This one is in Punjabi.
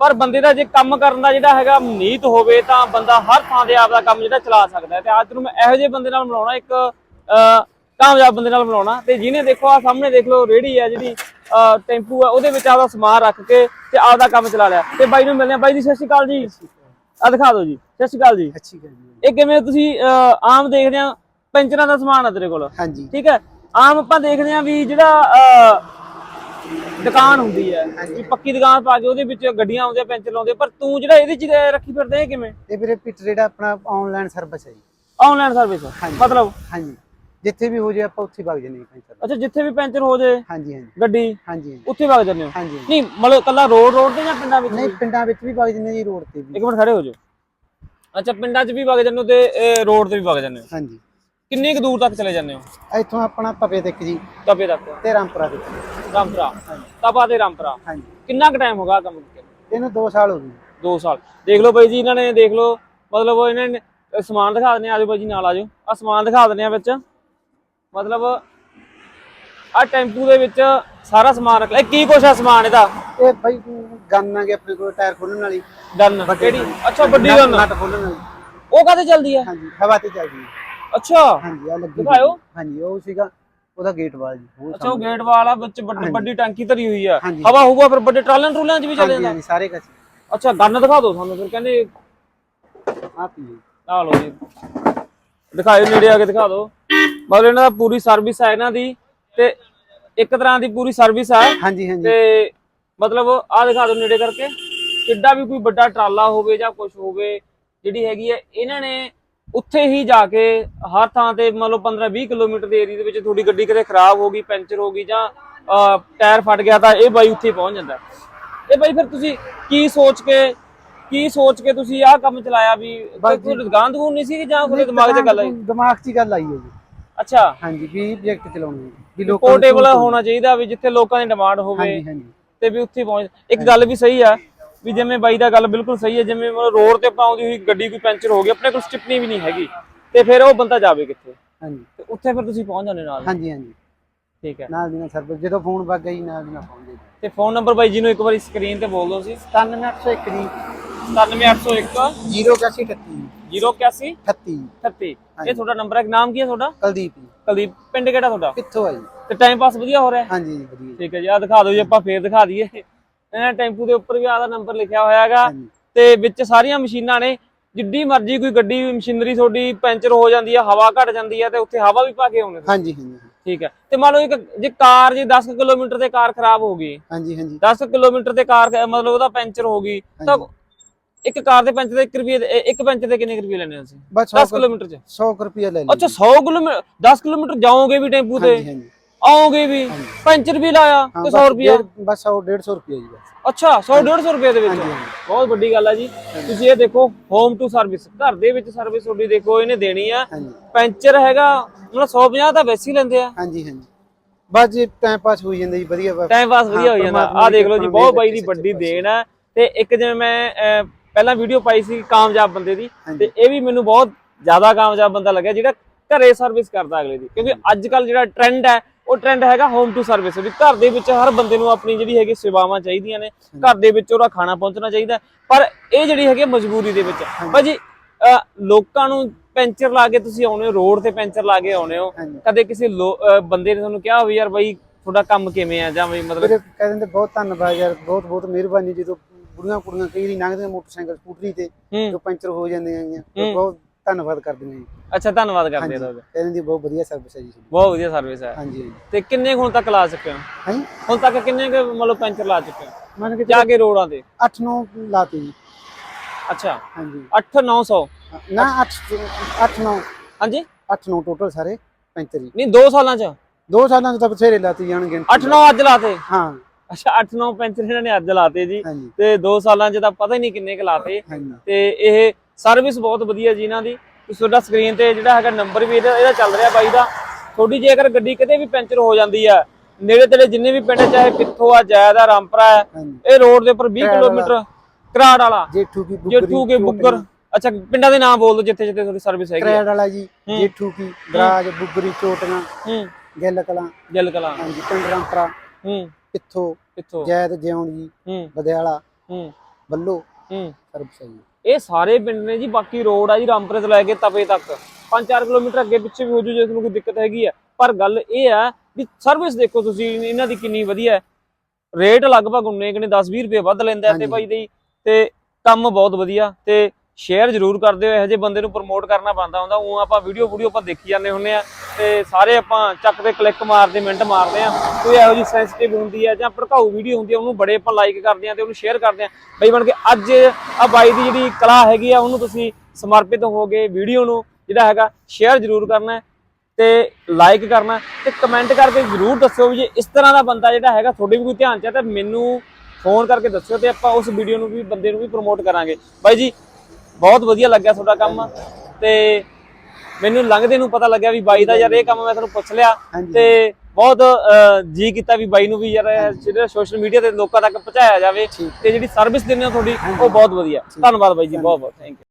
ਪਰ ਬੰਦੇ ਦਾ ਜੇ ਕੰਮ ਕਰਨ ਦਾ ਜਿਹੜਾ ਹੈਗਾ ਨੀਤ ਹੋਵੇ ਤਾਂ ਬੰਦਾ ਹਰ ਥਾਂ ਤੇ ਆਪਦਾ ਕੰਮ ਜਿਹੜਾ ਚਲਾ ਸਕਦਾ ਤੇ ਅੱਜ ਨੂੰ ਮੈਂ ਇਹੋ ਜਿਹੇ ਬੰਦੇ ਨਾਲ ਮਿਲਾਉਣਾ ਇੱਕ ਕਾਮਯਾਬ ਬੰਦੇ ਨਾਲ ਮਿਲਾਉਣਾ। ਤੇ ਜਿਹਨੇ ਦੇਖੋ ਆ ਸਾਹਮਣੇ ਦੇਖ ਲਓ ਰੇੜੀ ਹੈ ਜਿਹੜੀ ਟੈਂਪੂ ਹੈ ਉਹਦੇ ਵਿੱਚ ਆਪਦਾ ਸਮਾਨ ਰੱਖ ਕੇ ਤੇ ਆਪਦਾ ਕੰਮ ਚਲਾ ਲਿਆ। ਤੇ ਬਾਈ ਨੂੰ ਮਿਲਦੇ ਆ ਬਾਈ ਜੀ ਸਤਿ ਸ਼੍ਰੀ ਅਕਾਲ ਜੀ। ਆ ਦਿਖਾ ਦਿਓ ਜੀ। ਸਤਿ ਸ਼੍ਰੀ ਅਕਾਲ ਜੀ। ਅੱਛੀ ਗੱਲ ਜੀ। ਇਹ ਕਿਵੇਂ ਤੁਸੀਂ ਆਮ ਦੇਖਦੇ ਆ? ਪੈਂਚਰਾਂ ਦਾ ਸਮਾਨ ਆ ਤੇਰੇ ਕੋਲ। ਹਾਂਜੀ। ਠੀਕ ਹੈ? ਆਮ ਆਪਾਂ ਦੇਖਦੇ ਆ ਵੀ ਜਿਹੜਾ ਦੁਕਾਨ ਹੁੰਦੀ ਹੈ। ਵੀ ਪੱਕੀ ਦੁਕਾਨ ਪਾ ਕੇ ਉਹਦੇ ਵਿੱਚ ਗੱਡੀਆਂ ਆਉਂਦੀਆਂ ਪੈਂਚਰ ਲਾਉਂਦੇ ਪਰ ਤੂੰ ਜਿਹੜਾ ਇਹਦੇ ਚ ਰੱਖੀ ਫਿਰਦੇ ਕਿਵੇਂ? ਇਹ ਵੀਰੇ ਪਿੱਟ ਜਿਹੜਾ ਆਪਣਾ ਆਨਲਾਈਨ ਸਰਵਿਸ ਹੈ ਜੀ। ਆਨਲਾਈਨ ਸਰਵਿਸ ਮਤਲਬ? ਹਾਂਜੀ। ਜਿੱਥੇ ਵੀ ਹੋ ਜੇ ਆਪਾਂ ਉੱਥੇ ਵਗ ਜੰਨੇ ਪੈਂਚਰ। ਅੱਛਾ ਜਿੱਥੇ ਵੀ ਪੈਂਚਰ ਹੋ ਜਾਏ ਹਾਂਜੀ ਹਾਂਜੀ। ਗੱਡੀ ਹਾਂਜੀ ਉੱਥੇ ਵਗ ਜਾਂਦੇ ਹੋ? ਹਾਂਜੀ ਨਹੀਂ ਮਤਲਬ ਕੱਲਾ ਰੋਡ ਰੋਡ ਤੇ ਜਾਂ ਪਿੰਡਾਂ ਵਿੱਚ ਨਹੀਂ ਪਿੰਡਾਂ ਵਿੱਚ ਵੀ ਵਗ ਜੰਨੇ ਜੀ ਰੋਡ ਤੇ ਵੀ। ਇੱਕ ਮਿੰਟ ਖੜੇ ਹੋ ਜਾਓ। ਅੱਛਾ ਪਿੰਡਾਂ 'ਚ ਵੀ ਵਗ ਜਾਂਦੇ ਹੋ ਤੇ ਰੋਡ ਤੇ ਵੀ ਵਗ ਜਾਂਦੇ ਹੋ? ਹਾਂਜੀ। ਕਿੰਨੀ ਕੁ ਦੂਰ ਤੱਕ ਚਲੇ ਜਾਂਦੇ ਹੋ? ਇੱਥੋਂ ਆਪਣਾ ਪਪੇ ਤੱਕ ਜੀ। ਤਪੇ ਤੱਕ? ਤੇ ਰਾਮਪੁਰਾ ਤੱਕ। ਰਾਮਪੁਰਾ? ਤਪਾ ਤੇ ਰਾਮਪੁਰਾ? ਹਾਂਜੀ। ਕਿੰਨਾ ਕੁ ਟਾਈਮ ਹੋਗਾ ਕੰਮ ਇਹਨੂੰ 2 ਸਾਲ ਹੋ ਗਏ। 2 ਸਾਲ। ਦੇਖ ਲਓ ਬਾਈ ਜੀ ਇਹਨਾਂ ਨੇ ਦੇਖ ਲਓ ਮਤਲਬ ਇਹਨਾਂ ਨੇ ਸਮਾਨ ਦਿਖਾ ਦਿੰਦੇ ਆਜੋ ਬਾਈ ਜੀ ਨਾਲ ਆਜੋ। ਆ ਸਮਾਨ ਦਿਖਾ ਦਿੰਦੇ ਆ ਵਿੱਚ। ਮਤਲਬ ਆ ਟੈਂਪੂ ਦੇ ਵਿੱਚ ਸਾਰਾ ਸਮਾਨ ਰੱਖ ਲਿਆ। ਕੀ ਕੁਛ ਆ ਸਮਾਨ ਇਹਦਾ? ਇਹ ਬਾਈ ਗਨ ਆਗੇ ਆਪਣੇ ਕੋਲ ਟਾਇਰ ਖੋਲਣ ਵਾਲੀ। ਗਨ। ਕਿਹੜੀ? ਅੱਛਾ ਵੱਡੀ ਗਨ। ਨਟ ਖੋਲਣ ਵਾਲੀ। ਉਹ ਕਾਹਤੇ ਚੱਲਦੀ ਆ? ਹਾਂਜੀ ਹਵਾ ਤੇ ਚੱਲਦੀ ਹੈ ਅੱਛਾ। ਹਾਂਜੀ ਆ ਲੱਗੀ ਦਿਖਾਇਓ। ਹਾਂਜੀ ਉਹ ਸੀਗਾ ਉਹਦਾ ਗੇਟ ਵਾਲ ਜੀ ਉਹ ਅੱਛਾ ਉਹ ਗੇਟ ਵਾਲਾ ਵਿੱਚ ਵੱਡੀ ਵੱਡੀ ਟੈਂਕੀ ਧਰੀ ਹੋਈ ਆ। ਹਾਂਜੀ। ਹਵਾ ਹੋਊਗਾ ਫਿਰ ਵੱਡੇ ਟਰਾਲਿਆਂ ਟਰੂਲਿਆਂ 'ਚ ਵੀ ਚੱਲ ਹਾਂਜੀ ਜਾਂਦਾ ਹਾਂਜੀ ਸਾਰੇ ਕੱਚ ਅੱਛਾ ਗਨ ਦਿਖਾ ਦਿਓ ਸਾਨੂੰ ਫਿਰ ਕਹਿੰਦੇ ਆ ਆ ਲਓ ਜੀ। ਦਿਖਾਇਓ ਨੇੜੇ ਆ ਕੇ ਦਿਖਾ ਦਿਓ। ਮਤਲਬ ਇਹਨਾਂ ਦਾ ਪੂਰੀ ਸਰਵਿਸ ਹੈ ਇਹਨਾਂ ਦੀ ਤੇ ਇੱਕ ਤਰ੍ਹਾਂ ਦੀ ਪੂਰੀ ਸਰਵਿਸ ਹੈ ਹਾਂਜੀ ਹਾਂਜੀ। ਤੇ ਮਤਲਬ ਆ ਦਿਖਾ ਦਿਓ ਨੇੜੇ ਕਰਕੇ। ਕਿੱਡਾ ਵੀ ਕੋਈ ਵੱਡਾ ਟਰਾਲਾ ਹੋਵੇ ਜਾਂ ਕੁਝ ਹੋਵੇ ਜਿਹੜੀ ਹੈਗੀ ਹੈ ਇਹਨਾਂ ਨੇ ਉੱਥੇ ਹੀ ਜਾ ਕੇ ਹਰ ਥਾਂ ਤੇ ਮਤਲਬ 15 20 ਕਿਲੋਮੀਟਰ ਦੇ ਏਰੀਆ ਦੇ ਵਿੱਚ ਤੁਹਾਡੀ ਗੱਡੀ ਕਿਤੇ ਖਰਾਬ ਹੋ ਗਈ ਪੈਂਚਰ ਹੋ ਗਈ ਜਾਂ ਟਾਇਰ ਫਟ ਗਿਆ ਤਾਂ ਇਹ ਬਾਈ ਉੱਥੇ ਪਹੁੰਚ ਜਾਂਦਾ। ਇਹ ਬਾਈ ਫਿਰ ਤੁਸੀਂ ਕੀ ਸੋਚ ਕੇ ਕੀ ਸੋਚ ਕੇ ਤੁਸੀਂ ਆਹ ਕੰਮ ਚਲਾਇਆ ਵੀ ਕੋਈ ਦੁਕਾਨ ਦੂਰ ਨਹੀਂ ਸੀ ਕਿ ਜਾਂ ਤੁਹਾਡੇ ਦਿਮਾਗ 'ਚ ਗੱਲ ਆਈ? ਦਿਮਾਗ 'ਚ ਗੱਲ ਆਈ ਹੈ ਜੀ। ਅੱਛਾ। ਹਾਂਜੀ ਵੀ ਪ੍ਰੋਜੈਕਟ ਚਲਾਉਣਾ ਹੈ ਵੀ ਲੋਕਾਂ ਪੋਰਟੇਬਲ ਹੋਣਾ ਚਾਹੀਦਾ ਵੀ ਜਿੱਥੇ ਲੋਕਾਂ ਦੀ ਡਿਮਾਂਡ ਹੋਵੇ ਹਾਂਜੀ ਹਾਂਜੀ। ਤੇ ਵੀ ਉੱਥੇ ਪਹੁੰਚ ਇੱਕ ਗੱਲ ਵੀ ਸਹੀ ਆ ਵੀ ਜਿਵੇਂ ਬਾਈ ਦਾ ਗੱਲ ਬਿਲਕੁਲ ਸਹੀ ਹੈ ਜਿਵੇਂ ਰੋਡ ਤੇ ਪਾਉਂਦੀ ਹੋਈ ਗੱਡੀ ਕੋਈ ਪੈਂਚਰ ਹੋ ਗਈ ਆਪਣੇ ਕੋਲ ਸਟਿਪਨੀ ਵੀ ਨਹੀਂ ਹੈਗੀ ਤੇ ਫਿਰ ਉਹ ਬੰਦਾ ਜਾਵੇ ਕਿੱਥੇ? ਹਾਂਜੀ। ਤੇ ਉੱਥੇ ਫਿਰ ਤੁਸੀਂ ਪਹੁੰਚ ਜਾਂਦੇ ਨਾਲ? ਹਾਂਜੀ ਹਾਂਜੀ। ਠੀਕ ਹੈ। ਨਾਲ ਦੀ ਨਾਲ ਸਰਵਿਸ ਜਦੋਂ ਫੋਨ ਵੱਗ ਗਿਆ ਜੀ ਨਾਲ ਦੀ ਨਾਲ ਪਹੁੰਚ ਗਏ। ਤੇ ਫੋਨ ਨੰਬਰ ਬਾਈ ਜੀ ਨੂੰ ਇੱਕ ਵਾਰੀ ਸਕਰੀਨ ਤੇ ਬੋਲ ਦਿਓ ਸੀ 97801 ਜੀ 97801 08138 081 38 38 ਇਹ ਤੁਹਾਡਾ ਨੰਬਰ ਹੈ ਨਾਮ ਕੀ ਹੈ ਤੁਹਾਡਾ? ਕੁਲਦੀਪ ਜੀ। ਕੁਲਦੀਪ ਪਿੰਡ ਕਿਹੜਾ ਤੁਹਾਡਾ? ਕਿੱਥੋਂ ਆ ਜੀ? ਤੇ ਟਾਈਮ ਪਾਸ ਵਧੀਆ ਹੋ ਰਿਹਾ? ਹਾਂਜੀ ਵਧੀਆ। ਠੀਕ ਹੈ ਜੀ ਆ ਦਿਖਾ ਦਿਓ ਜੀ ਆਪਾਂ ਫੇਰ ਦਿਖਾ ਦਈਏ। ਇਹਨਾਂ ਟੈਂਪੂ ਦੇ ਉੱਪਰ ਵੀ ਆਦਾ ਨੰਬਰ ਲਿਖਿਆ ਹੋਇਆ ਹੈਗਾ ਤੇ ਵਿੱਚ ਸਾਰੀਆਂ ਮਸ਼ੀਨਾਂ ਨੇ ਜਿੱਡੀ ਮਰਜ਼ੀ ਕੋਈ ਗੱਡੀ ਮਸ਼ੀਨਰੀ ਤੁਹਾਡੀ ਪੈਂਚਰ ਹੋ ਜਾਂਦੀ ਹੈ ਹਵਾ ਘਟ ਜਾਂਦੀ ਹੈ ਤੇ ਉੱਥੇ ਹਵਾ ਵੀ ਪਾ ਕੇ ਆਉਣੇ। ਹਾਂਜੀ ਹਾਂਜੀ ਠੀਕ ਹੈ ਤੇ ਮੰਨ ਲਓ ਇੱਕ ਜੇ ਕਾਰ ਜੇ 10 ਕਿਲੋਮੀਟਰ ਤੇ ਕਾਰ ਖਰਾਬ ਹੋ ਗਈ ਹਾਂਜੀ ਹਾਂਜੀ। 10 ਕਿਲੋਮੀਟਰ ਤੇ ਕਾਰ ਮਤਲਬ ਉਹਦਾ ਪੈਂਚਰ ਹੋ ਗਈ ਤਾਂ ਇੱਕ ਕਾਰ ਦੇ ਪੈਂਚਰ ਦੇ 1 ਰੁਪਏ ਇੱਕ ਪੈਂਚਰ ਦੇ ਕਿੰਨੇ ਰੁਪਏ ਲੈਣੇ ਬਸ 10 ਕਿਲੋਮੀਟਰ ਚ? 100 ਰੁਪਏ ਲੈ ਲਓ ਅੱਛਾ 100 ਕਿਲੋਮੀਟਰ 10 ਕਿਲੋਮੀਟਰ ਜਾਓਗੇ ਵੀ ਟੈਂਪੂ ਤੇ? ਆਓਗੇ ਵੀ ਪੈਂਚਰ ਵੀ ਲਾਇਆ ਹਾਂ, ਤੇ ਬਸ 100 ਰੁਪਿਆ ਬਸ 100 150 ਰੁਪਏ ਜੀ ਅੱਛਾ 100 150 ਰੁਪਏ ਦੇ ਵਿੱਚ। ਬਹੁਤ ਵੱਡੀ ਗੱਲ ਆ ਜੀ। ਤੁਸੀਂ ਇਹ ਦੇਖੋ ਹੋਮ ਟੂ ਸਰਵਿਸ ਘਰ ਦੇ ਵਿੱਚ ਸਰਵਿਸ ਤੁਹਾਡੀ ਦੇਖੋ ਇਹਨੇ ਦੇਣੀ ਆ। ਪੈਂਚਰ ਹੈਗਾ ਮਤਲਬ 150 ਤਾਂ ਵੈਸੇ ਹੀ ਲੈਂਦੇ ਆ। ਹਾਂਜੀ ਹਾਂਜੀ। ਬਸ ਜੀ ਟਾਈਮ ਪਾਸ ਹੋਈ ਜਾਂਦਾ ਜੀ ਵਧੀਆ ਟਾਈਮ ਪਾਸ ਵਧੀਆ ਹੋ ਹਾਂ, ਜਾਂਦਾ। ਆ ਦੇਖ ਲਓ ਜੀ ਬਹੁਤ ਬਾਈ ਦੀ ਵੱਡੀ। ਦੇਣ ਆ। ਤੇ ਇੱਕ ਜਿਵੇਂ ਮੈਂ ਪਹਿਲਾਂ ਵੀਡੀਓ ਪਾਈ ਸੀ ਕਾਮਯਾਬ ਬੰਦੇ ਦੀ। ਤੇ ਇਹ ਵੀ ਮੈਨੂੰ ਬਹੁਤ ਜ਼ਿਆਦਾ ਕਾਮਯਾਬ ਬੰਦਾ ਲੱਗਿਆ ਜਿਹੜਾ ਘਰੇ ਸਰਵਿਸ ਕਰਦਾ ਅਗਲੇ ਦੀ। ਕਿਉਂਕਿ ਅੱਜ ਕੱਲ ਜਿਹੜਾ ਟ੍ਰੈਂਡ ਹੈ ਉਹ ਟ੍ਰੈਂਡ ਹੈਗਾ ਹੋਮ ਟੂ ਸਰਵਿਸ ਵੀ ਘਰ ਦੇ ਵਿੱਚ ਹਰ ਬੰਦੇ ਨੂੰ ਆਪਣੀ ਜਿਹੜੀ ਹੈਗੀ ਸੇਵਾਵਾਂ ਚਾਹੀਦੀਆਂ ਨੇ ਘਰ ਦੇ ਵਿੱਚ ਉਹਦਾ ਖਾਣਾ ਪਹੁੰਚਣਾ ਚਾਹੀਦਾ। ਪਰ ਇਹ ਜਿਹੜੀ ਹੈਗੀ ਮਜਬੂਰੀ ਦੇ ਵਿੱਚ। ਭਾਜੀ ਲੋਕਾਂ ਨੂੰ ਪੈਂਚਰ ਲਾ ਕੇ ਤੁਸੀਂ ਆਉਨੇ ਹੋ ਰੋਡ ਤੇ ਪੈਂਚਰ ਲਾ ਕੇ ਆਉਨੇ ਹੋ। ਕਦੇ ਕਿਸੇ ਬੰਦੇ ਨੇ ਤੁਹਾਨੂੰ ਕਿਹਾ ਹੋਵੇ ਯਾਰ ਬਾਈ ਤੁਹਾਡਾ ਕੰਮ ਕਿਵੇਂ ਆ? ਜਾਂ ਵੀ ਮਤਲਬ ਕਹਿ ਦਿੰਦੇ ਬਹੁਤ ਧੰਨਵਾਦ ਯਾਰ ਬਹੁਤ ਬਹੁਤ ਮਿਹਰਬਾਨੀ ਜਦੋਂ ਬੁੜੀਆਂ ਕੁੜੀਆਂ ਕਈ ਵਾਰੀ ਲੰਘਦੀਆਂ ਮੋਟਰਸਾਈਕਲ ਸਕੂਟਰੀ ਤੇ ਜੋ ਪੈਂਚਰ ਹੋ ਜਾਂਦੇ ਆਈਆਂ ਬਹੁਤ ਧੰਨਵਾਦ ਕਰਦੇ ਨੇ ਜੀ। ਅੱਛਾ ਧੰਨਵਾਦ ਕਰਦੇ ਹਾਂ ਤੁਹਾਡਾ। ਕਹਿ ਦਿੰਦੇ ਬਹੁਤ ਵਧੀਆ ਸਰਵਿਸ ਹੈ ਜੀ। ਤੁਹਾਡੀ। ਬਹੁਤ ਵਧੀਆ ਸਰਵਿਸ ਹੈ। ਹਾਂਜੀ ਹਾਂਜੀ। ਤੇ ਕਿੰਨੇ ਕੁ ਹੁਣ ਤੱਕ ਲਾ ਚੁੱਕੇ ਹੋ? ਹਾਂਜੀ? ਹੁਣ ਤੱਕ ਕਿੰਨੇ ਕੁ ਮਤਲਬ ਪੈਂਚਰ ਲਾ ਚੁੱਕੇ ਹੋ? ਮੰਨ ਕੇ ਜਾ ਕੇ ਰੋਡਾਂ ਤੇ? 8 9 ਲਾਤੇ ਜੀ। ਅੱਛਾ। ਹਾਂਜੀ। 8 900 ਨਾ 8 8 9 ਹਾਂਜੀ? 8 9 ਟੋਟਲ ਸਾਰੇ ਪੈਂਚਰ ਜੀ। ਨਹੀਂ 2 ਸਾਲਾਂ ਚ? ਦੋ ਸਾਲਾਂ ਚ ਤਾਂ ਬਥੇਰੇ ਲਾਤੇ ਜਾਣਗੇ। 8 9 ਅੱਜ ਲਾਤੇ? ਹਾਂ। ਅੱਛਾ 8 9 ਪੈਂਚਰ ਇਹਨਾਂ ਨੇ ਅੱਜ ਲਾਤੇ ਜੀ। ਤੇ 2 ਸਾਲਾਂ ਚ ਤਾਂ ਪਤਾ ਹੀ ਨਹੀਂ ਕਿੰਨੇ ਕੁ ਲਾਤੇ। ਤੇ ਇਹ ਸਰਵਿਸ ਬਹੁਤ ਵਧੀਆ ਜੀ ਇਹਨਾਂ ਦੀ। ਤੁਸੀਂ ਤੁਹਾਡਾ ਸਕਰੀਨ ਤੇ ਜਿਹੜਾ ਹੈਗਾ ਨੰਬਰ ਵੀ ਇਹਦਾ ਚੱਲ ਰਿਹਾ ਬਾਈ ਦਾ। ਤੁਹਾਡੀ ਜੇਕਰ ਗੱਡੀ ਕਿਤੇ ਵੀ ਪੈਂਚਰ ਹੋ ਜਾਂਦੀ ਆ ਨੇੜੇ ਤੇੜੇ ਜਿੰਨੇ ਵੀ ਪਿੰਡ ਚਾਹੇ ਪਿੱਥੋਂ ਆ ਜਾਇਦ ਰਾਮਪਰਾ ਹੈ ਇਹ ਰੋਡ ਦੇ ਉੱਪਰ 20 ਕਰਾੜ ਕਿਲੋਮੀਟਰ ਕਰਾੜ ਵਾਲਾ। ਜੇਠੂ ਕੀ ਬੁੱਗਰੀ ਜੇਠੂ ਕੇ ਬੁੱਗਰ ਅੱਛਾ ਪਿੰਡਾਂ ਦੇ ਨਾਮ ਬੋਲ ਦਿਓ ਜਿੱਥੇ ਜਿੱਥੇ ਤੁਹਾਡੀ ਸਰਵਿਸ ਹੈਗੀ ਆ। ਕਰੈਡ ਵਾਲਾ ਜੀ ਜੇਠੂ ਕੀ ਦਰਾਜ ਬੁੱਗਰੀ ਚੋਟੀਆਂ ਹੂੰ। ਗਿੱਲ ਕਲਾਂ। ਜਲ ਕਲਾਂ। ਹਾਂਜੀ ਪਿੰਡ ਰਾਮਪਰਾ। ਹੂੰ। ਪਿੱਥੋਂ ਕਿੱਥੋਂ? ਜੈਦ ਜਿਉਣ ਜੀ ਹੂੰ। ਬਦਿਆਲਾ। ਹੂੰ। ਬੱਲੋ। ਹੂੰ। ਸਰਵਿਸ ਹੈ ਜੀ ਇਹ ਸਾਰੇ ਪਿੰਡ ਨੇ ਜੀ ਬਾਕੀ ਰੋਡ ਆ ਜੀ ਰਾਮਪੁਰੇ ਤੋਂ ਲੈ ਕੇ ਤਪੇ ਤੱਕ। 5-4 ਕਿਲੋਮੀਟਰ ਅੱਗੇ ਪਿੱਛੇ ਵੀ ਹੋ ਜੂ ਜੇ ਤੁਹਾਨੂੰ ਕੋਈ ਦਿੱਕਤ ਹੈਗੀ ਆ। ਪਰ ਗੱਲ ਇਹ ਆ ਵੀ ਸਰਵਿਸ ਦੇਖੋ ਤੁਸੀਂ ਇਹਨਾਂ ਦੀ ਕਿੰਨੀ ਵਧੀਆ ਹੈ। ਰੇਟ ਲਗਭਗ ਉਨੇ ਕਿ ਨੇ 10-20 ਰੁਪਏ ਵੱਧ ਲੈਂਦਾ ਤੇ। ਭਾਈ ਦੇ ਤੇ ਕੰਮ ਬਹੁਤ ਵਧੀਆ। ਤੇ ਸ਼ੇਅਰ ਜ਼ਰੂਰ ਕਰਦੇ ਹੋ ਇਹੋ ਜਿਹੇ ਬੰਦੇ ਨੂੰ ਪ੍ਰਮੋਟ ਕਰਨਾ ਪੈਂਦਾ ਹੁੰਦਾ। ਉਹ ਆਪਾਂ ਵੀਡੀਓ ਵੀਡੀਓ ਆਪਾਂ ਦੇਖੀ ਜਾਂਦੇ ਹੁੰਨੇ ਆ ਤੇ ਸਾਰੇ ਆਪਾਂ ਚੱਕ ਤੇ ਕਲਿੱਕ ਮਾਰਦੇ, ਮਿੰਟ ਮਾਰਦੇ ਆ। ਕੋਈ ਇਹੋ ਜਿਹੀ ਸੈਂਸਿਟਿਵ ਹੁੰਦੀ ਹੈ ਜਾਂ ਭੜਕਾਊ ਵੀਡੀਓ ਹੁੰਦੀ ਹੈ ਉਹਨੂੰ ਬੜੇ ਆਪਾਂ ਲਾਈਕ ਕਰਦੇ ਆ ਤੇ ਉਹਨੂੰ ਸ਼ੇਅਰ ਕਰਦੇ ਆ। ਬਈ ਬਣ ਕੇ ਅੱਜ ਆ ਬਾਈ ਦੀ ਜਿਹੜੀ ਕਲਾ ਹੈਗੀ ਆ, ਉਹਨੂੰ ਤੁਸੀਂ ਸਮਰਪਿਤ ਹੋ ਗਏ ਵੀਡੀਓ ਨੂੰ, ਜਿਹੜਾ ਹੈਗਾ ਸ਼ੇਅਰ ਜ਼ਰੂਰ ਕਰਨਾ ਹੈ ਤੇ ਲਾਈਕ ਕਰਨਾ ਤੇ ਕਮੈਂਟ ਕਰਕੇ ਜ਼ਰੂਰ ਦੱਸਿਓ ਵੀ ਜੇ ਇਸ ਤਰ੍ਹਾਂ ਦਾ ਬੰਦਾ ਜਿਹੜਾ ਹੈਗਾ ਤੁਹਾਡੇ ਵੀ ਕੋਈ ਧਿਆਨ ਚ ਹੈ ਤਾਂ ਮੈਨੂੰ ਫੋਨ ਕਰਕੇ ਦੱਸਿਓ ਤੇ ਆਪਾਂ ਉਸ ਵੀਡੀਓ ਨੂੰ ਵੀ, ਬੰਦੇ ਨੂੰ ਵੀ ਪ੍ਰਮੋਟ ਕਰਾਂਗੇ। ਬਾਈ ਜੀ ਬਹੁਤ ਵਧੀਆ ਲੱਗਿਆ ਤੁਹਾਡਾ ਕੰਮ। ਤੇ ਮੈਨੂੰ ਲੰਘਦੇ ਨੂੰ ਪਤਾ ਲੱਗਿਆ ਵੀ ਬਾਈ ਦਾ ਯਾਰ ਇਹ ਕੰਮ ਮੈਂ ਤੁਹਾਨੂੰ ਪੁੱਛ ਲਿਆ। ਤੇ ਬਹੁਤ ਜੀ ਕੀਤਾ ਵੀ ਬਾਈ ਨੂੰ ਵੀ ਯਾਰ ਜਿਹੜਾ ਸੋਸ਼ਲ ਮੀਡੀਆ ਤੇ ਲੋਕਾਂ ਤੱਕ ਪਹੁੰਚਾਇਆ ਜਾਵੇ ਤੇ ਜਿਹੜੀ ਸਰਵਿਸ ਦਿੰਦੇ ਹੋ ਤੁਹਾਡੀ ਉਹ ਬਹੁਤ ਵਧੀਆ। ਧੰਨਵਾਦ ਬਾਈ ਜੀ ਬਹੁਤ ਬਹੁਤ ਥੈਂਕ ਯੂ